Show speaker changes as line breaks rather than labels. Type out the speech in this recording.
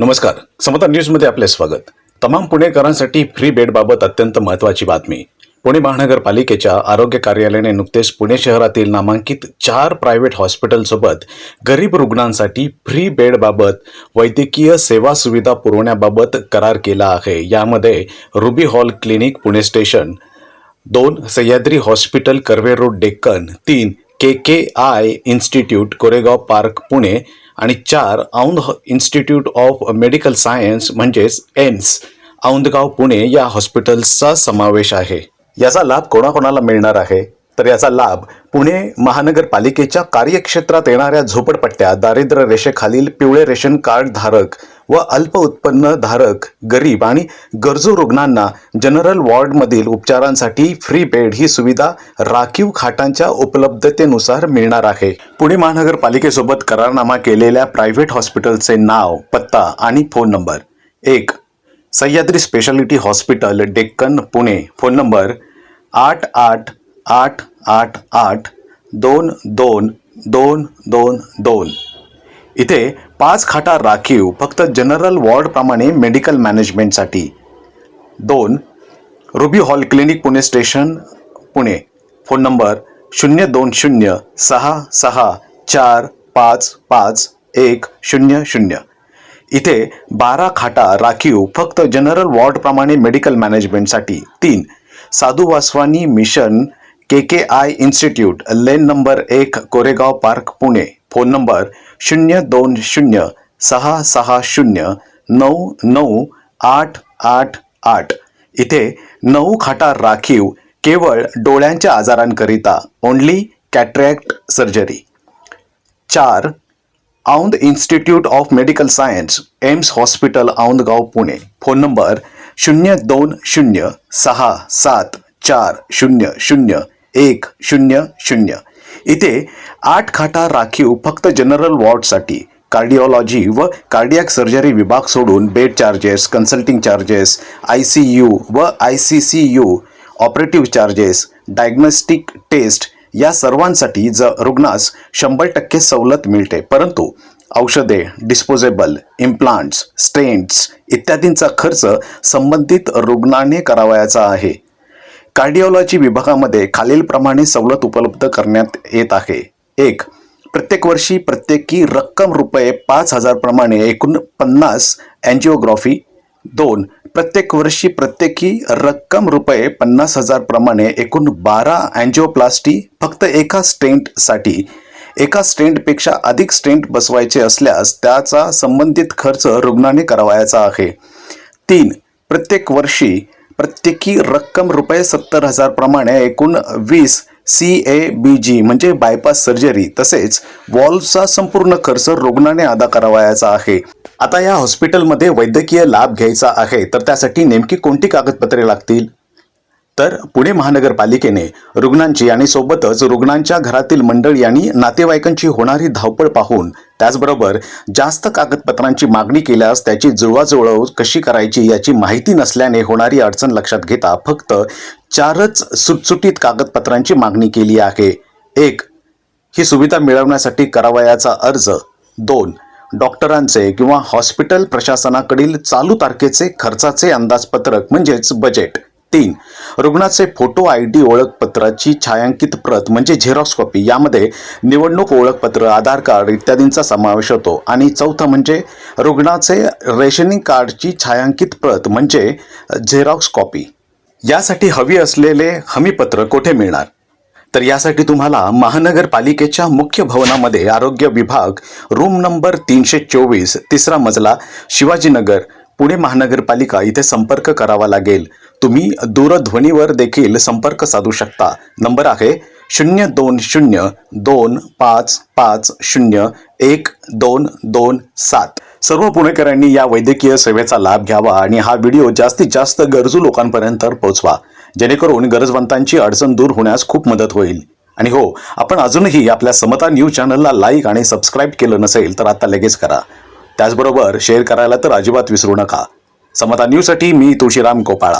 नमस्कार. समता न्यूजमध्ये आपले स्वागत. तमाम पुणेकरांसाठी फ्री बेडबाबत अत्यंत महत्त्वाची बातमी. पुणे महानगरपालिकेच्या आरोग्य कार्यालयाने नुकतेच पुणे शहरातील नामांकित चार प्रायव्हेट हॉस्पिटलसोबत गरीब रुग्णांसाठी फ्री बेडबाबत वैद्यकीय सेवा सुविधा पुरवण्याबाबत करार केला आहे. यामध्ये ruby hall clinic Pune station दोन सह्याद्री हॉस्पिटल कर्वे रोड डेक्कन तीन K K eye institute Koregaon park Pune आणि चार Aundh institute of medical science म्हणजेच एम्स औंधगाव पुणे या हॉस्पिटल्सचा समावेश आहे. याचा लाभ कोणाकोणाला मिळणार आहे? तर याचा लाभ पुणे महानगरपालिकेच्या कार्यक्षेत्रात येणाऱ्या झोपडपट्ट्या दारिद्र्य रेषेखालील पिवळे रेशन कार्ड धारक व अल्प उत्पन्न धारक गरीब आणि गरजू रुग्णांना जनरल वॉर्डमधील उपचारांसाठी फ्री बेड ही सुविधा राखीव खाटांच्या उपलब्धतेनुसार मिळणार आहे. पुणे महानगरपालिकेसोबत करारनामा केलेल्या प्रायव्हेट हॉस्पिटलचे नाव पत्ता आणि फोन नंबर. एक Sahyadri speciality hospital Deccan Pune. Phone number आठ आठ आठ आठ आठ दोन दोन दोन दोन दोन. इथे पाच खाटा राखीव फक्त जनरल वॉर्डप्रमाणे मेडिकल मॅनेजमेंटसाठी दोन Ruby Hall Clinic Pune station Pune. Phone number शून्य दोन शून्य सहा सहा चार पाच पाच एक शून्य शून्य. इथे बारा खाटा राखीव फक्त जनरल वॉर्डप्रमाणे मेडिकल मॅनेजमेंटसाठी तीन Sadhu Vaswani mission K K eye institute lane number एक Koregaon park Pune. Phone number शून्य दोन शून्य सहा सहा शून्य नऊ नऊ आठ आठ आठ. इथे नऊ खाटा राखीव केवळ डोळ्यांच्या आजारांकरिता. ओन्ली कॅट्रॅक्ट सर्जरी चार Aundh institute of medical science AIMS hospital Aundhgaon Pune. Phone number शून्य दोन शून्य सहा सात चार शून्य शून्य एक शून्य शून्य. इथे आठ खाटा राखीव फक्त जनरल वॉर्डसाठी कार्डिओलॉजी व कार्डियाक सर्जरी विभाग सोडून bed charges consulting charges I C U व I C C U operative charges diagnostic test या सर्वांसाठी ज रुग्णास शंभर टक्के सवलत मिळते. परंतु औषधे डिस्पोजेबल इम्प्लांट्स स्टेंट्स इत्यादींचा खर्च संबंधित रुग्णाने करावयाचा आहे. कार्डिओलॉजी विभागामध्ये खालीलप्रमाणे सवलत उपलब्ध करण्यात येत आहे. एक प्रत्येक वर्षी प्रत्येकी रक्कम रुपये पाच हजारप्रमाणे एकूण पन्नास अँजिओग्राफी दोन प्रत्येक वर्षी प्रत्येकी रक्कम रुपये पन्नास हजारप्रमाणे एकूण बारा अँजिओप्लास्टी फक्त एका स्टेंटसाठी. एका स्टेंटपेक्षा अधिक स्टेंट बसवायचे असल्यास त्याचा संबंधित खर्च रुग्णाने करावयाचा आहे. तीन प्रत्येक वर्षी प्रत्येकी रक्कम रुपये सत्तर हजार प्रमाणे एकूण वीस सी ए बी जी म्हणजे बायपास सर्जरी तसेच वॉल्वचा संपूर्ण खर्च रुग्णाने अदा करावयाचा आहे. आता या हॉस्पिटलमध्ये वैद्यकीय लाभ घ्यायचा आहे तर त्यासाठी नेमकी कोणती कागदपत्रे लागतील? तर पुणे महानगरपालिकेने रुग्णांची आणि सोबतच रुग्णांच्या घरातील मंडळी आणि नातेवाईकांची होणारी धावपळ पाहून त्याचबरोबर जास्त कागदपत्रांची मागणी केल्यास त्याची जुळवाजुळव कशी करायची याची माहिती नसल्याने होणारी अडचण लक्षात घेता फक्त चारच सुटसुटीत कागदपत्रांची मागणी केली आहे. एक ही सुविधा मिळवण्यासाठी करावयाचा अर्ज. दोन डॉक्टरांचे किंवा हॉस्पिटल प्रशासनाकडील चालू तारखेचे खर्चाचे अंदाजपत्रक म्हणजेच बजेट. तीन. रुग्णाचे फोटो आय डी ओळखपत्राची छायांकित प्रत म्हणजे झेरॉक्स कॉपी यामध्ये निवडणूक ओळखपत्र आधार कार्ड इत्यादींचा समावेश होतो. आणि चौथं म्हणजे रुग्णाचे रेशनिंग कार्डची छायांकित प्रत म्हणजे झेरॉक्स कॉपी यासाठी हवी असलेले हमीपत्र कोठे मिळणार? तर यासाठी तुम्हाला महानगरपालिकेच्या मुख्य भवनामध्ये आरोग्य विभाग रूम नंबर तीनशे चोवीस तिसरा मजला शिवाजीनगर पुणे महानगरपालिका इथे संपर्क करावा लागेल. तुम्ही दूरध्वनीवर देखील संपर्क साधू शकता. नंबर आहे शून्य दोन शून्य दोन पाच पाच शून्य एक दोन दोन सात. सर्व पुणेकरांनी या वैद्यकीय सेवेचा लाभ घ्यावा आणि हा व्हिडिओ जास्तीत जास्त गरजू लोकांपर्यंत पोहोचवा. जेणेकरून गरजवंतांची अडचण दूर होण्यास खूप मदत होईल. आणि हो आपण अजूनही आपल्या समता न्यूज चॅनलला लाईक आणि सबस्क्राईब केलं नसेल तर आता लगेच करा. त्याचबरोबर शेअर करायला तर अजिबात विसरू नका. समता न्यूजसाठी मी तुळशीराम गोपाळा